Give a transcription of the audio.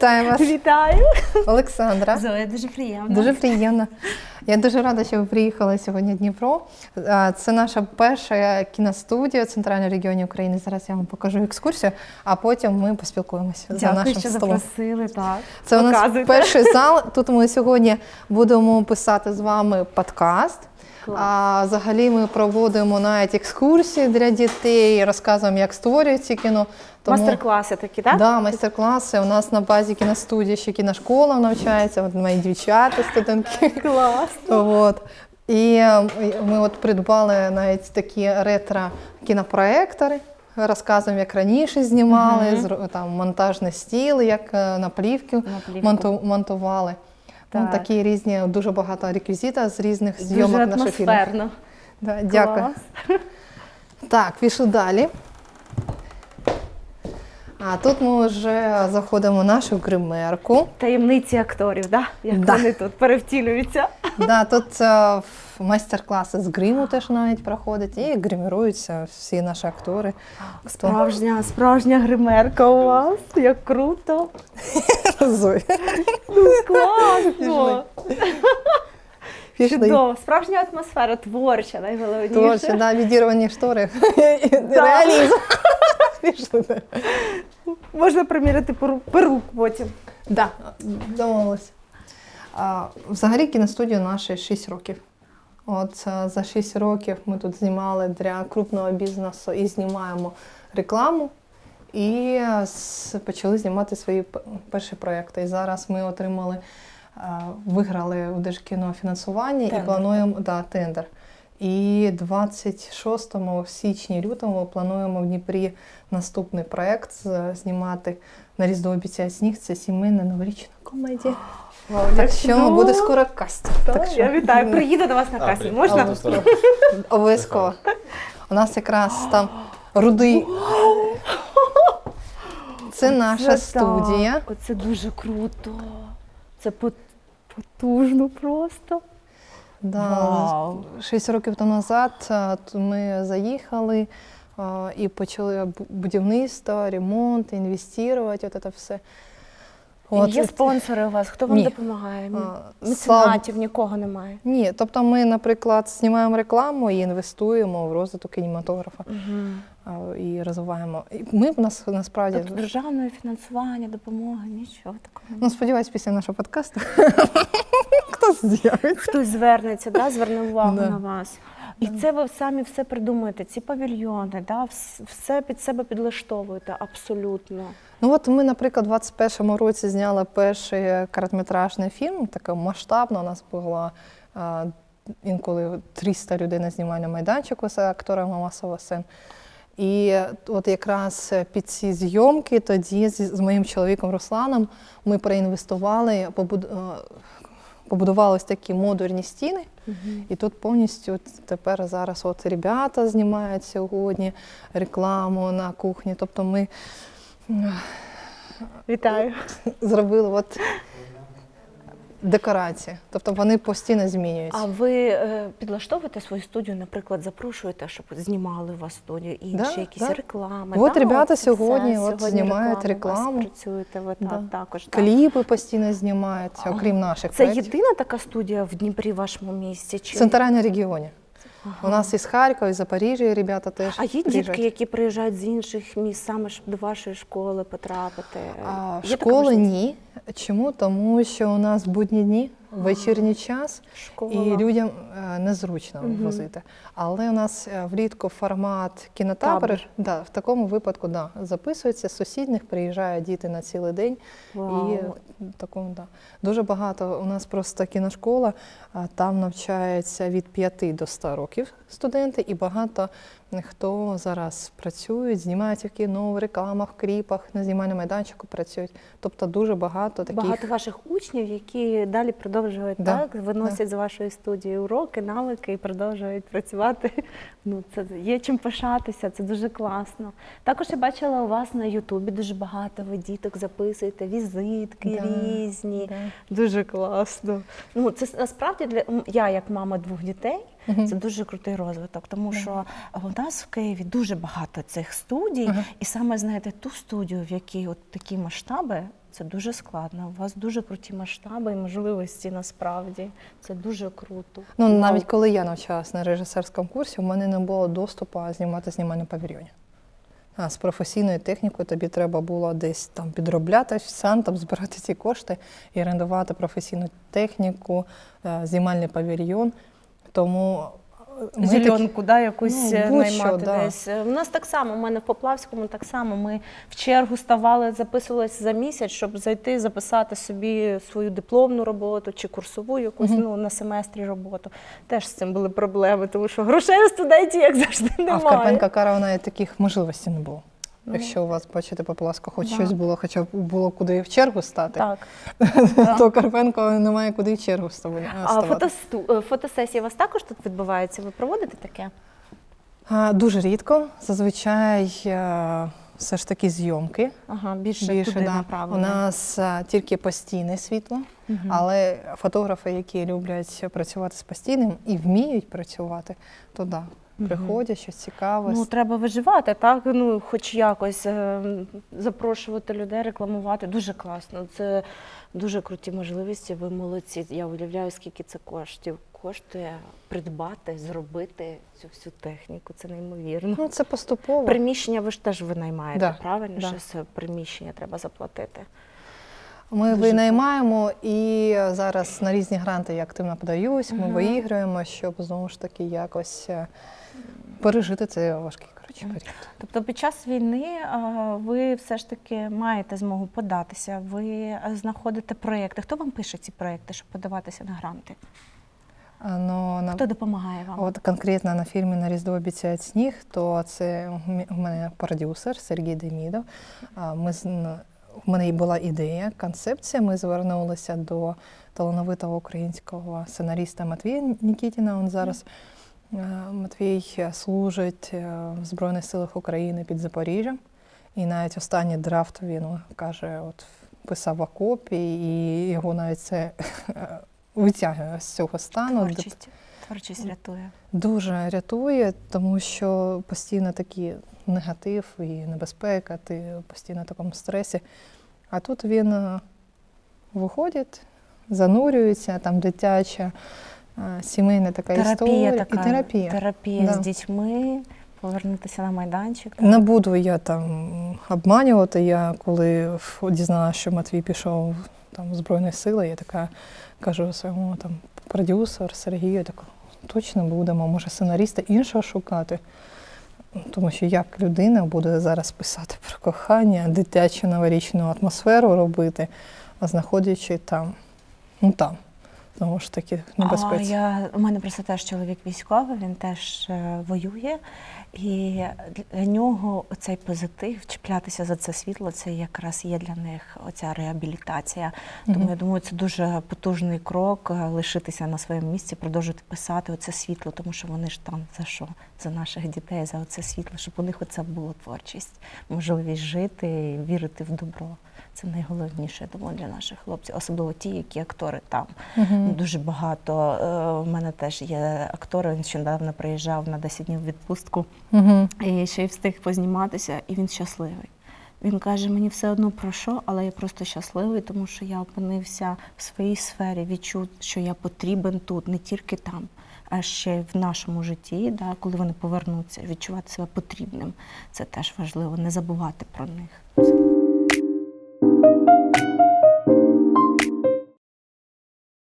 Вітаю вас, Вітаю! Олександра. Зоя, дуже приємно. Дуже приємно. Я дуже рада, що ви приїхали сьогодні в Дніпро. Це наша перша кіностудія в центральному регіоні України. Зараз я вам покажу екскурсію, а потім ми поспілкуємося за нашим що столом. запросили. Так. Це у нас перший зал. Тут ми сьогодні будемо писати з вами подкаст. А взагалі ми проводимо навіть екскурсії для дітей, розказуємо, як створюється кіно. Мастер-класи такі, так? Да, майстер-класи. У нас на базі кіностудії ще кіношкола навчається. От мої дівчата, студентки. Класно. От. І ми от придбали навіть такі ретро-кінопроектори. Розказуємо, як раніше знімали, Мгм. зро- там монтажний стіл, як е, наплівки Наплівку. монту- монтували. Ну, такі різні, дуже багато реквізита з різних зйомок Дуже наших фільмів. атмосферно. Да, дякую. Клас. Так, пішли далі. А тут ми вже заходимо в нашу гримерку. Таємниці акторів, да? як Да. вони тут перевтілюються. Да, тут е, майстер-класи з гриму теж навіть проходять і гриміруються всі наші актори. Справжня, справжня гримерка у вас. Як круто. Зоя. Класно. Чудово. Справжня атмосфера творча, найголовніше. Творчі, да, відірвані штори. Реалізм. Пішли. Можна приміряти перу- перук потім. Да, домовилися. А, взагалі кіностудію наші 6 років. От е, за 6 років ми тут знімали для крупного бізнесу і знімаємо рекламу. І е, почали знімати свої перші проекти. І зараз ми отримали, е, виграли у Держкіно фінансування Тендер, і плануємо да, тендер. І 26 січні лютого плануємо в Дніпрі наступний проект знімати на Різдво обіцяє сніг. Це сімейна новорічна комедія. Так що буде скоро кастинг. Так що Я вітаю. Приїду до вас на А, Можна? Обов'язково. У нас якраз там рудий. Це наша студія. Так, Оце дуже круто. Це пот- потужно просто. Да, Вау. Шість років тому назад а, то ми заїхали а, і почали бу- будівництво, ремонт, інвестувати, от це все. Є спонсори у вас, хто вам Ні. допомагає? А, Меценатів нікого немає. Ні, тобто ми, наприклад, знімаємо рекламу і інвестуємо в розвиток кінематографа Угу. і розвиваємо. І Ми в нас насправді Тобто державне фінансування, допомоги, нічого такого. ну сподіваюсь, після нашого подкасту хтось з'явиться. Хтось звернеться, да, зверне увагу Да. на вас. І це ви самі все придумуєте, ці павільйони, да, все під себе підлаштовуєте абсолютно. Ну от ми, наприклад, у 21-му році зняли перший короткометражний фільм, таке масштабно. У нас було а, інколи 300 людей на знімальному майданчику з акторами масового сцен. І от якраз під ці зйомки тоді з, з моїм чоловіком Русланом ми проінвестували, побуд... побудували ось такі модульні стіни. І тут повністю тепер зараз от ребята знімають сьогодні рекламу на кухні. Тобто ми Вітаю. зробили от декорації. Тобто вони постійно змінюються. А ви е, підлаштовуєте свою студію, наприклад, запрошуєте, щоб знімали у вас студію інші Да, якісь да. реклами? От да? ребята от, сьогодні от знімають реклама, у рекламу. Працюєте ви Да. так, також. так. Кліпи постійно знімаються, окрім наших Це проєктів. єдина така студія в Дніпрі, в вашому місті? Чи... В центральному регіоні. Ага. У нас із Харкова, із Запоріжжя ребята теж. А є дітки, приїжджають. які приїжджають з інших міст саме до вашої школи потрапити? А, Є школи ні. Чому? Тому що у нас будні дні, вечірній час, Школа. і людям е, незручно Мгм. возити. Але у нас е, влітку формат кінотабор, Табор. да, в такому випадку да, записується з сусідних, приїжджають діти на цілий день. Вау. І такому, да. Дуже багато. У нас просто кіношкола, там навчається від 5 до 100 років студенти, і багато хто зараз працюють, знімаються в кіно, в рекламах, кліпах, на знімальному майданчику працюють. Тобто дуже багато таких. Багато ваших учнів, які далі продовжують Да, так, виносять з вашої студії уроки, навики і продовжують працювати. Ну це є чим пишатися, це дуже класно. Також я бачила у вас на Ютубі дуже багато ви діток записуєте, візитки Да, різні. да. Дуже класно. Ну це насправді для я, як мама двох дітей, Мгм. це дуже крутий розвиток, тому що у нас в Києві дуже багато цих студій, Ага. і саме знаєте ту студію, в якій от такі масштаби Це дуже складно. У вас дуже круті масштаби і можливості насправді. Це дуже круто. Ну, навіть коли я навчалась на режисерському курсі, у мене не було доступу знімати знімальні павільйоні. А з професійною технікою тобі треба було десь там підробляти сам там збирати ці кошти і орендувати професійну техніку, е, знімальний павільйон. Тому е, ми Зеленку, да, якусь Ну, е, наймати да. десь. У нас так само, у мене в Поплавському так само. Ми в чергу ставали, записувалися за місяць, щоб зайти, записати собі свою дипломну роботу чи курсову якусь Мгм. ну, на семестрі роботу. Теж з цим були проблеми, тому що грошей у студентів, як завжди, немає. А в Карпенка Каравана таких можливостей не було. Якщо у вас, бачите, по Паласку хоч Да. щось було, хоча б було куди в чергу стати, Так. то Карпенко немає куди в чергу ставати. А фотосту... е, фотосесії у вас також тут відбуваються? Ви проводите таке? А, Дуже рідко. Зазвичай е, все ж таки зйомки. Ага, більше, Більше, туди да. У нас е, тільки постійне світло, Мгм. але фотографи, які люблять працювати з постійним і вміють працювати, то да. Приходять щось цікаве. Ну, треба виживати, так? Ну, хоч якось е, запрошувати людей, рекламувати. Дуже класно. Це дуже круті можливості. Ви молодці. Я уявляю, скільки це коштів. Коштує придбати, зробити цю всю техніку. Це неймовірно. Ну, це поступово. Приміщення ви ж теж винаймаєте, Да, правильно? да. Щось е, приміщення треба заплатити. Ми Дуже винаймаємо і зараз на різні гранти я активно подаюсь, ми Мгм. виіграємо, щоб знову ж таки якось е, пережити цей важкий коротше, період. Тобто під час війни ви все ж таки маєте змогу податися, ви е, знаходите проєкти. Хто вам пише ці проєкти, щоб подаватися на гранти? Но на Хто допомагає вам? От конкретно на фільмі На Різдво обіцяють сніг, то це у мене продюсер Сергій Демідов. Ми у мене була ідея, концепція. Ми звернулися до талановитого українського сценаріста Матвія Нікітіна. Він зараз е, Матвій служить е, в Збройних силах України під Запоріжжям. І навіть останній драфт він каже, от писав в окопі, і його навіть це витягує з цього стану. Творчість. Творчість рятує. Дуже рятує, тому що постійно такий негатив і небезпека, ти постійно в такому стресі. А тут він е, виходить, занурюється, там дитяча, е, сімейна така Терапія історія. така. І терапія. Терапія Да. з дітьми, повернутися на майданчик. так? Не буду я там обманювати. Я коли дізналася, що Матвій пішов там в Збройні Сили, я така кажу своєму там продюсер Сергію, я така, точно будемо, може, сценаріста іншого шукати. Тому що як людина буде зараз писати про кохання, дитячу новорічну атмосферу робити, знаходячи там, ну там, знову ж таки, А, небезпеці. я, у мене просто теж чоловік військовий, він теж е, воює. І для нього цей позитив, чіплятися за це світло, це якраз є для них оця реабілітація. Тому Мгм. я думаю, це дуже потужний крок е, лишитися на своєму місці, продовжувати писати оце світло, тому що вони ж там за що? За наших дітей, за оце світло, щоб у них оце було творчість, можливість жити вірити в добро. Це найголовніше, я думаю, для наших хлопців, особливо ті, які актори там. Дуже багато. У мене теж є актор, він ще недавно приїжджав на 10 днів відпустку і ще й встиг позніматися, і він щасливий. Він каже: мені все одно про що, але я просто щасливий, тому що я опинився в своїй сфері, відчув, що я потрібен тут, не тільки там, а ще й в нашому житті, да, коли вони повернуться, відчувати себе потрібним. Це теж важливо, не забувати про них.